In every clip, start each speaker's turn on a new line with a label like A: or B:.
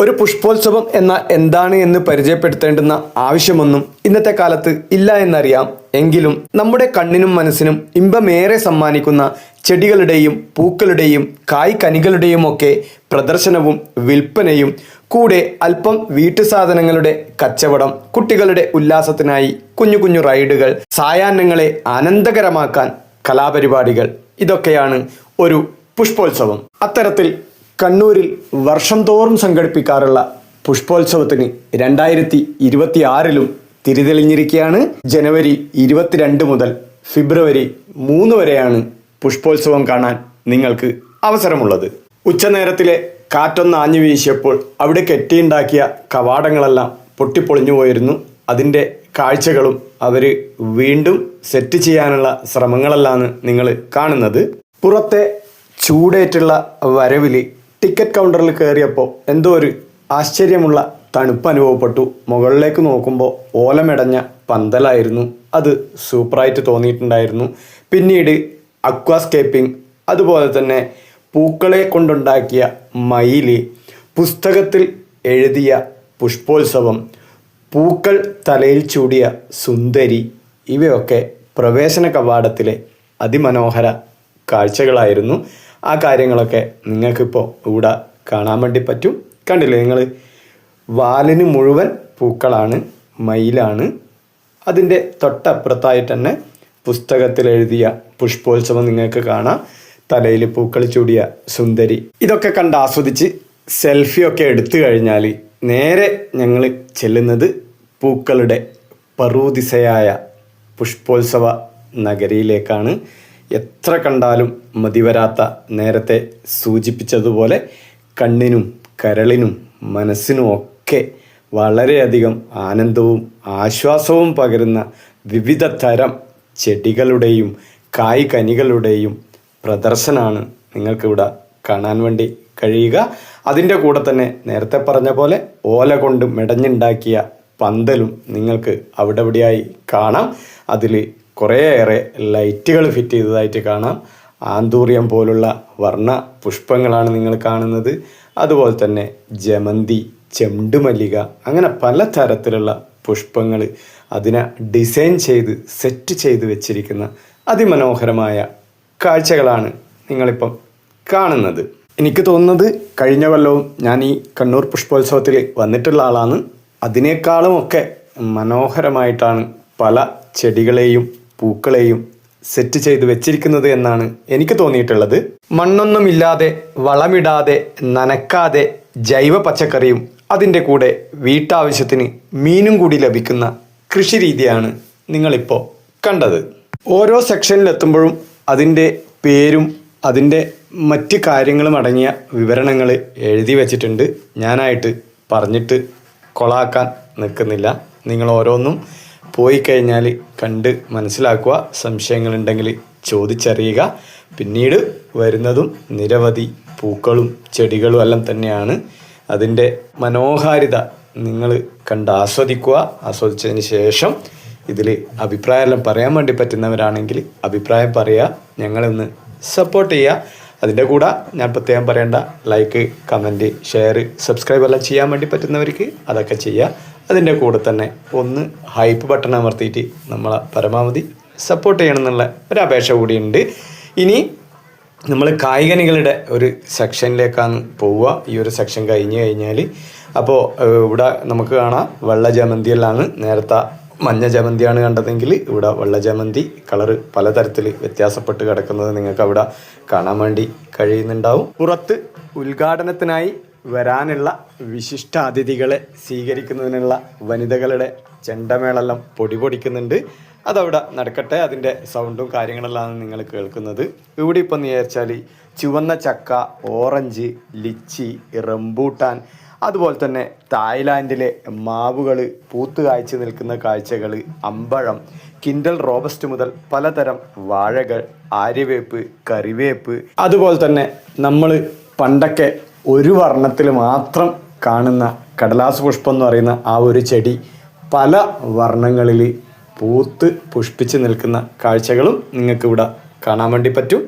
A: ഒരു പുഷ്പോത്സവം എന്ന എന്താണ് എന്ന് പരിചയപ്പെടുത്തേണ്ടുന്ന ആവശ്യമൊന്നും ഇന്നത്തെ കാലത്ത് ഇല്ല എന്നറിയാം. എങ്കിലും നമ്മുടെ കണ്ണിനും മനസ്സിനും ഇമ്പമേറെ സമ്മാനിക്കുന്ന ചെടികളുടെയും പൂക്കളുടെയും കായ് കനികളുടെയും ഒക്കെ പ്രദർശനവും വിൽപ്പനയും കൂടെ അല്പം വീട്ടു സാധനങ്ങളുടെ കച്ചവടം കുട്ടികളുടെ ഉല്ലാസത്തിനായി കുഞ്ഞു കുഞ്ഞു റൈഡുകൾ സായാഹ്നങ്ങളെ ആനന്ദകരമാക്കാൻ കലാപരിപാടികൾ. ഇതൊക്കെയാണ് ഒരു പുഷ്പോത്സവം. അത്തരത്തിൽ കണ്ണൂരിൽ വർഷം തോറും സംഘടിപ്പിക്കാറുള്ള പുഷ്പോത്സവത്തിന് രണ്ടായിരത്തി ഇരുപത്തി ആറിലും തിരിതെളിഞ്ഞിരിക്കുകയാണ്. ജനുവരി ഇരുപത്തിരണ്ട് മുതൽ ഫെബ്രുവരി മൂന്ന് വരെയാണ് പുഷ്പോത്സവം കാണാൻ നിങ്ങൾക്ക് അവസരമുള്ളത്. ഉച്ചനേരത്തിലെ കാറ്റൊന്ന് ആഞ്ഞു വീശിയപ്പോൾ അവിടെ കെട്ടിയുണ്ടാക്കിയ കവാടങ്ങളെല്ലാം പൊട്ടിപ്പൊളിഞ്ഞു പോയിരുന്നു. അതിന്റെ കാഴ്ചകളും അവർ വീണ്ടും സെറ്റ് ചെയ്യാനുള്ള ശ്രമങ്ങളെല്ലാം നിങ്ങൾ കാണുന്നത്. പുറത്തെ ചൂടേറ്റുള്ള വരവിൽ ടിക്കറ്റ് കൗണ്ടറിൽ കയറിയപ്പോൾ എന്തോ ഒരു ആശ്ചര്യമുള്ള തണുപ്പ് അനുഭവപ്പെട്ടു. മുകളിലേക്ക് നോക്കുമ്പോൾ ഓലമെടഞ്ഞ പന്തലായിരുന്നു. അത് സൂപ്പറായിട്ട് തോന്നിയിട്ടുണ്ടായിരുന്നു. പിന്നീട് അക്വാസ്കേപ്പിംഗ് അതുപോലെ തന്നെ പൂക്കളെ കൊണ്ടുണ്ടാക്കിയ മയിൽ പുസ്തകത്തിൽ എഴുതിയ പുഷ്പോത്സവം പൂക്കൾ തലയിൽ ചൂടിയ സുന്ദരി ഇവയൊക്കെ പ്രവേശന കവാടത്തിലെ അതിമനോഹര കാഴ്ചകളായിരുന്നു. ആ കാര്യങ്ങളൊക്കെ നിങ്ങൾക്കിപ്പോൾ ഇവിടെ കാണാൻ വേണ്ടി പറ്റും. കണ്ടില്ലേ നിങ്ങൾ വാലിന് മുഴുവൻ പൂക്കളാണ് മയിലാണ്. അതിന്റെ തൊട്ടപ്പുറത്തായിട്ട് തന്നെ പുസ്തകത്തിൽ എഴുതിയ പുഷ്പോത്സവം നിങ്ങൾക്ക് കാണാം. തലയിൽ പൂക്കൾ ചൂടിയ സുന്ദരി. ഇതൊക്കെ കണ്ട് ആസ്വദിച്ച് സെൽഫിയൊക്കെ എടുത്തു കഴിഞ്ഞാൽ നേരെ ഞങ്ങൾ ചെല്ലുന്നത് പൂക്കളുടെ പറൂദിസയായ പുഷ്പോത്സവ നഗരിയിലേക്കാണ്. എത്ര കണ്ടാലും മതിവരാത്ത നേരത്തെ സൂചിപ്പിച്ചതുപോലെ കണ്ണിനും കരളിനും മനസ്സിനും ഒക്കെ വളരെയധികം ആനന്ദവും ആശ്വാസവും പകരുന്ന വിവിധ തരം ചെടികളുടെയും കായ് കനികളുടെയും പ്രദർശനമാണ് നിങ്ങൾക്കിവിടെ കാണാൻ വേണ്ടി കഴിയുക. അതിന്റെ കൂടെ തന്നെ നേരത്തെ പറഞ്ഞ പോലെ ഓല കൊണ്ട് മെടഞ്ഞുണ്ടാക്കിയ പന്തലും നിങ്ങൾക്ക് അവിടെ ഇവിടെയായി കാണാം. അതിൽ കുറേയേറെ ലൈറ്റുകൾ ഫിറ്റ് ചെയ്തതായിട്ട് കാണാം. ആന്തൂറിയം പോലുള്ള വർണ പുഷ്പങ്ങളാണ് നിങ്ങൾ കാണുന്നത്. അതുപോലെ തന്നെ ജമന്തി ചെണ്ടുമല്ലിക അങ്ങനെ പല തരത്തിലുള്ള പുഷ്പങ്ങൾ അതിനെ ഡിസൈൻ ചെയ്ത് സെറ്റ് ചെയ്ത് വെച്ചിരിക്കുന്ന അതിമനോഹരമായ കാഴ്ചകളാണ് നിങ്ങളിപ്പം കാണുന്നത്. എനിക്ക് തോന്നുന്നത് കഴിഞ്ഞ കൊല്ലവും ഞാൻ ഈ കണ്ണൂർ പുഷ്പോത്സവത്തിൽ വന്നിട്ടുള്ള ആളാണ്. അതിനേക്കാളുമൊക്കെ മനോഹരമായിട്ടാണ് പല ചെടികളെയും പൂക്കളെയും സെറ്റ് ചെയ്ത് വെച്ചിരിക്കുന്നത് എന്നാണ് എനിക്ക് തോന്നിയിട്ടുള്ളത്. മണ്ണൊന്നുമില്ലാതെ വളമിടാതെ നനക്കാതെ ജൈവ പച്ചക്കറിയും അതിന്റെ കൂടെ വീട്ടാവശ്യത്തിന് മീനും കൂടി ലഭിക്കുന്ന കൃഷി രീതിയാണ് നിങ്ങളിപ്പോൾ കണ്ടത്. ഓരോ സെക്ഷനിലെത്തുമ്പോഴും അതിന്റെ പേരും അതിന്റെ മറ്റ് കാര്യങ്ങളും അടങ്ങിയ വിവരണങ്ങൾ എഴുതി വച്ചിട്ടുണ്ട്. ഞാനായിട്ട് പറഞ്ഞിട്ട് കൊളാക്കാൻ നിൽക്കുന്നില്ല. നിങ്ങൾ ഓരോന്നും പോയി കഴിഞ്ഞാൽ കണ്ട് മനസ്സിലാക്കുക സംശയങ്ങളുണ്ടെങ്കിൽ ചോദിച്ചറിയുക. പിന്നീട് വരുന്നതും നിരവധി പൂക്കളും ചെടികളും എല്ലാം തന്നെയാണ്. അതിന്റെ മനോഹാരിത നിങ്ങൾ കണ്ട് ആസ്വദിക്കുക. ആസ്വദിച്ചതിന് ശേഷം ഇതിൽ അഭിപ്രായമെല്ലാം പറയാൻ വേണ്ടി പറ്റുന്നവരാണെങ്കിൽ അഭിപ്രായം പറയുക ഞങ്ങളൊന്ന് സപ്പോർട്ട് ചെയ്യുക. അതിന്റെ കൂടെ ഞാൻ പ്രത്യേകം പറയേണ്ട ലൈക്ക് കമന്റ് ഷെയർ സബ്സ്ക്രൈബ് എല്ലാം ചെയ്യാൻ വേണ്ടി പറ്റുന്നവർക്ക് അതൊക്കെ ചെയ്യുക. അതിന്റെ കൂടെ തന്നെ ഒന്ന് ഹൈപ്പ് ബട്ടൺ അമർത്തിയിട്ട് നമ്മളെ പരമാവധി സപ്പോർട്ട് ചെയ്യണം എന്നുള്ള ഒരു അപേക്ഷ കൂടിയുണ്ട്. ഇനി നമ്മൾ കായികനികളുടെ ഒരു സെക്ഷനിലേക്കാണ് പോവുക. ഈ ഒരു സെക്ഷൻ കഴിഞ്ഞ് കഴിഞ്ഞാൽ അപ്പോൾ ഇവിടെ നമുക്ക് കാണാം വെള്ള ജമന്തിയിലാണ് നേരത്തെ മഞ്ഞ ജമന്തിയാണ് കണ്ടതെങ്കിൽ ഇവിടെ വെള്ള ജമന്തി കളറ് പലതരത്തിൽ വ്യത്യാസപ്പെട്ട് കിടക്കുന്നത് നിങ്ങൾക്ക് അവിടെ കാണാൻ വേണ്ടി കഴിയുന്നുണ്ടാവും. പുറത്ത് ഉദ്ഘാടനത്തിനായി വരാനുള്ള വിശിഷ്ട അതിഥികളെ സ്വീകരിക്കുന്നതിനുള്ള വനിതകളുടെ ചെണ്ടമേളെല്ലാം പൊടി പൊടിക്കുന്നുണ്ട് അതവിടെ നടക്കട്ടെ. അതിന്റെ സൗണ്ടും കാര്യങ്ങളെല്ലാം നിങ്ങൾ കേൾക്കുന്നത്. ഇവിടെ ഇപ്പം നേർച്ചാൽ ചുവന്ന ചക്ക ഓറഞ്ച് ലിച്ചി റംബൂട്ടാൻ അതുപോലെ തന്നെ തായ്ലാൻഡിലെ മാവുകൾ പൂത്ത് കാഴ്ച നിൽക്കുന്ന കാഴ്ചകൾ അമ്പഴം കിൻഡൽ റോബസ്റ്റ് മുതൽ പലതരം വാഴകൾ ആര്യവേപ്പ് കറിവേപ്പ് അതുപോലെ തന്നെ നമ്മൾ പണ്ടൊക്കെ ഒരു വർണത്തിൽ മാത്രം കാണുന്ന കടലാസ് പുഷ്പം എന്ന് പറയുന്ന ആ ഒരു ചെടി പല വർണങ്ങളിൽ പൂത്ത് പുഷ്പിച്ച് നിൽക്കുന്ന കാഴ്ചകളും നിങ്ങൾക്കിവിടെ കാണാൻ വേണ്ടി പറ്റും.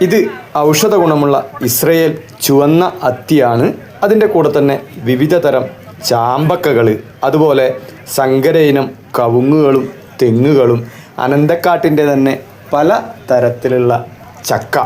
A: ഇത് ഔഷധ ഗുണമുള്ള ഇസ്രയേൽ ചുവന്ന അത്തിയാണ്. അതിന്റെ കൂടെ തന്നെ വിവിധ തരം ചാമ്പക്കകൾ അതുപോലെ സങ്കര ഇനം കവുങ്ങുകളും തെങ്ങുകളും അനന്തക്കാട്ടിന്റെ തന്നെ പല തരത്തിലുള്ള ചക്ക.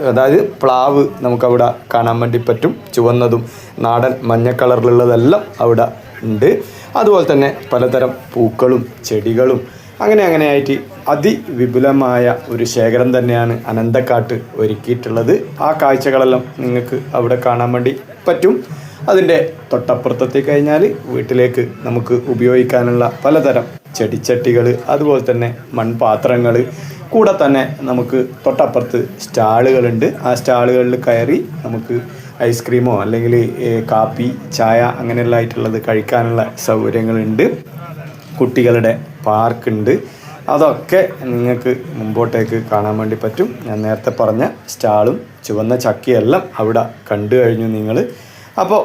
A: അതായത് പ്ലാവ് നമുക്കവിടെ കാണാൻ വേണ്ടി പറ്റും. ചുവന്നതും നാടൻ മഞ്ഞ കളറിലുള്ളതെല്ലാം അവിടെ ഉണ്ട്. അതുപോലെ തന്നെ പലതരം പൂക്കളും ചെടികളും അങ്ങനെ അങ്ങനെ ആയിട്ട് അതിവിപുലമായ ഒരു ശേഖരം തന്നെയാണ് അനന്തക്കാട്ട് ഒരുക്കിയിട്ടുള്ളത്. ആ കാഴ്ചകളെല്ലാം നിങ്ങൾക്ക് അവിടെ കാണാൻ വേണ്ടി പറ്റും. അതിന്റെ തൊട്ടപ്പുറത്തെത്തി കഴിഞ്ഞാൽ വീട്ടിലേക്ക് നമുക്ക് ഉപയോഗിക്കാനുള്ള പലതരം ചെടിച്ചട്ടികൾ അതുപോലെ തന്നെ മൺപാത്രങ്ങൾ കൂടെ തന്നെ നമുക്ക് തൊട്ടപ്പുറത്ത് സ്റ്റാളുകളുണ്ട്. ആ സ്റ്റാളുകളിൽ കയറി നമുക്ക് ഐസ്ക്രീമോ അല്ലെങ്കിൽ കാപ്പി ചായ അങ്ങനെയുള്ള ആയിട്ടുള്ളത് കഴിക്കാനുള്ള സൗകര്യങ്ങളുണ്ട്. കുട്ടികളുടെ പാർക്കുണ്ട്. അതൊക്കെ നിങ്ങൾക്ക് മുമ്പോട്ടേക്ക് കാണാൻ വേണ്ടി പറ്റും. ഞാൻ നേരത്തെ പറഞ്ഞ സ്റ്റാളും ചുവന്ന ചക്കിയെല്ലാം അവിടെ കണ്ടു കഴിഞ്ഞു നിങ്ങൾ അപ്പോൾ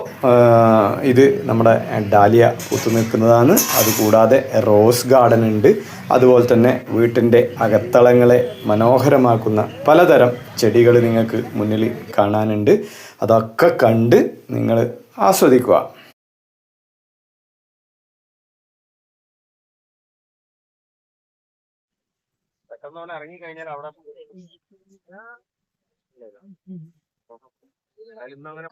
A: ഇത് നമ്മുടെ ഡാലിയ പൂത്തു നിൽക്കുന്നതാണ്. അതുകൂടാതെ റോസ് ഗാർഡൻ ഉണ്ട്. അതുപോലെ തന്നെ വീട്ടിന്റെ അകത്തളങ്ങളെ മനോഹരമാക്കുന്ന പലതരം ചെടികൾ നിങ്ങൾക്ക് മുന്നിൽ കാണാനുണ്ട്. അതൊക്കെ കണ്ട് നിങ്ങൾ ആസ്വദിക്കുക.
B: പെട്ടെന്ന് ഇറങ്ങി കഴിഞ്ഞാൽ അവിടെ ഇന്ന് അങ്ങനെ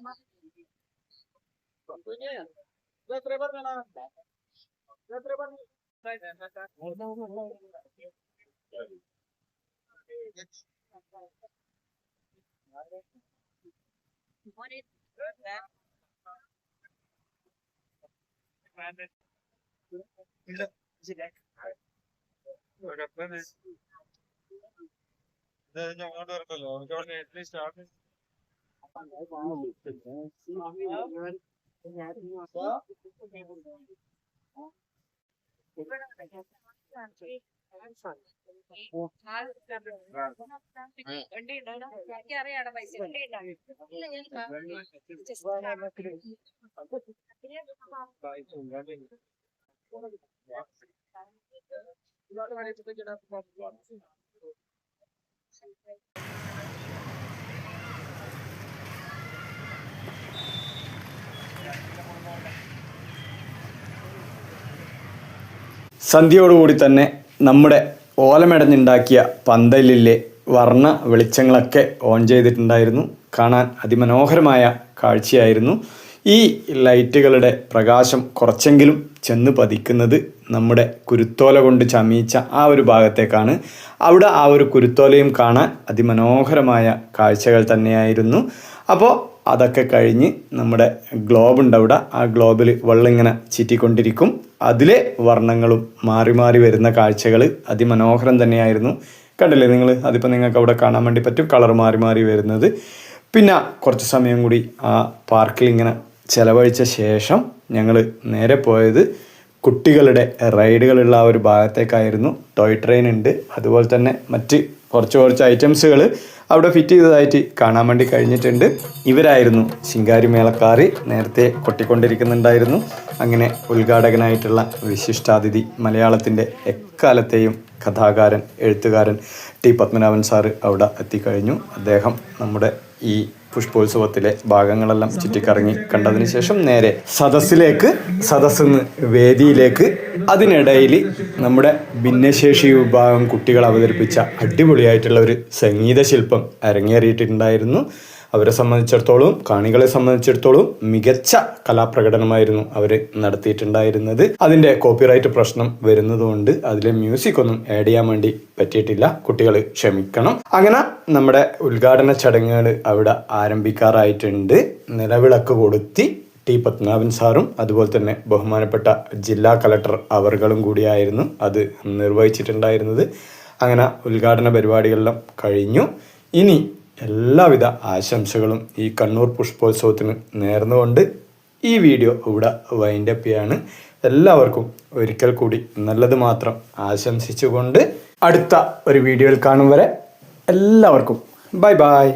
B: ഇത് അങ്ങോട്ട് വരട്ടല്ലോ നമുക്ക് അവിടെ അറ്റ്ലീസ്റ്റ് ആദ്യം
C: അറിയാടെ പൈസ ഇല്ല ഞാൻ
A: സന്ധ്യയോടുകൂടി തന്നെ നമ്മുടെ ഓലമെടഞ്ഞുണ്ടാക്കിയ പന്തലിലെ വർണ വെളിച്ചങ്ങളൊക്കെ ഓൺ ചെയ്തിട്ടുണ്ടായിരുന്നു. കാണാൻ അതിമനോഹരമായ കാഴ്ചയായിരുന്നു. ഈ ലൈറ്റുകളുടെ പ്രകാശം കുറച്ചെങ്കിലും ചെന്ന് പതിക്കുന്നത് നമ്മുടെ കുരുത്തോല കൊണ്ട് ചമയിച്ച ആ ഒരു ഭാഗത്തേക്കാണ്. അവിടെ ആ ഒരു കുരുത്തോലയും കാണാൻ അതിമനോഹരമായ കാഴ്ചകൾ തന്നെയായിരുന്നു. അപ്പോൾ അതൊക്കെ കഴിഞ്ഞ് നമ്മുടെ ഗ്ലോബ് ഉണ്ട് അവിടെ. ആ ഗ്ലോബിൽ വെള്ളം ഇങ്ങനെ ചീറ്റിക്കൊണ്ടിരിക്കും. അതിലെ വർണങ്ങളും മാറി മാറി വരുന്ന കാഴ്ചകൾ അതിമനോഹരം തന്നെയായിരുന്നു. കണ്ടില്ലേ നിങ്ങൾ അതിപ്പോൾ നിങ്ങൾക്ക് അവിടെ കാണാൻ വേണ്ടി പറ്റും. കളർ മാറി മാറി വരുന്നത്. പിന്നെ കുറച്ച് സമയം കൂടി ആ പാർക്കിൽ ഇങ്ങനെ ചിലവഴിച്ച ശേഷം ഞങ്ങൾ നേരെ പോയത് കുട്ടികളുടെ റൈഡുകളുള്ള ആ ഒരു ഭാഗത്തേക്കായിരുന്നു. ടോയ് ട്രെയിൻ ഉണ്ട്. അതുപോലെ തന്നെ മറ്റ് കുറച്ച് കുറച്ച് ഐറ്റംസുകൾ അവിടെ ഫിറ്റ് ചെയ്തതായിട്ട് കാണാൻ വേണ്ടി കഴിഞ്ഞിട്ടുണ്ട്. ഇവരായിരുന്നു ശിങ്കാരി മേളക്കാറി നേരത്തെ കൊട്ടിക്കൊണ്ടിരിക്കുന്നുണ്ടായിരുന്നു. അങ്ങനെ ഉദ്ഘാടകനായിട്ടുള്ള വിശിഷ്ടാതിഥി മലയാളത്തിന്റെ എക്കാലത്തെയും കഥാകാരൻ എഴുത്തുകാരൻ ടി പത്മനാഭൻ സാറ് അവിടെ എത്തിക്കഴിഞ്ഞു. അദ്ദേഹം നമ്മുടെ ഈ പുഷ്പോത്സവത്തിലെ ഭാഗങ്ങളെല്ലാം ചുറ്റിക്കറങ്ങി കണ്ടതിന് ശേഷം നേരെ സദസ്സിലേക്ക് സദസ് വേദിയിലേക്ക്. അതിനിടയിൽ നമ്മുടെ ഭിന്നശേഷി വിഭാഗം കുട്ടികൾ അവതരിപ്പിച്ച അടിപൊളിയായിട്ടുള്ള ഒരു സംഗീത ശില്പം അരങ്ങേറിയിട്ടുണ്ടായിരുന്നു. അവരെ സംബന്ധിച്ചിടത്തോളം കാണികളെ സംബന്ധിച്ചിടത്തോളം മികച്ച കലാപ്രകടനമായിരുന്നു അവർ നടത്തിയിട്ടുണ്ടായിരുന്നത്. അതിന്റെ കോപ്പിറൈറ്റ് പ്രശ്നം വരുന്നതുകൊണ്ട് അതിലെ മ്യൂസിക് ഒന്നും ആഡ് ചെയ്യാൻ വേണ്ടി പറ്റിയിട്ടില്ല. കുട്ടികൾ ക്ഷമിക്കണം. അങ്ങനെ നമ്മുടെ ഉദ്ഘാടന ചടങ്ങുകൾ അവിടെ ആരംഭിക്കാറായിട്ടുണ്ട്. നിലവിളക്ക് കൊടുത്തി ടി പത്മനാഭൻ സാറും അതുപോലെ തന്നെ ബഹുമാനപ്പെട്ട ജില്ലാ കളക്ടർ അവറുകളും കൂടിയായിരുന്നു അത് നിർവഹിച്ചിട്ടുണ്ടായിരുന്നത്. അങ്ങനെ ഉദ്ഘാടന പരിപാടികളെല്ലാം കഴിഞ്ഞു. ഇനി എല്ലാവിധ ആശംസകളും ഈ കണ്ണൂർ പുഷ്പോത്സവത്തിന് നേർന്നുകൊണ്ട് ഈ വീഡിയോ ഇവിടെ വൈൻഡപ്പ് ചെയ്യാണ്. എല്ലാവർക്കും ഒരിക്കൽ കൂടി നല്ലത് മാത്രം ആശംസിച്ചുകൊണ്ട് അടുത്ത ഒരു വീഡിയോയിൽ കാണും വരെ എല്ലാവർക്കും. Bye bye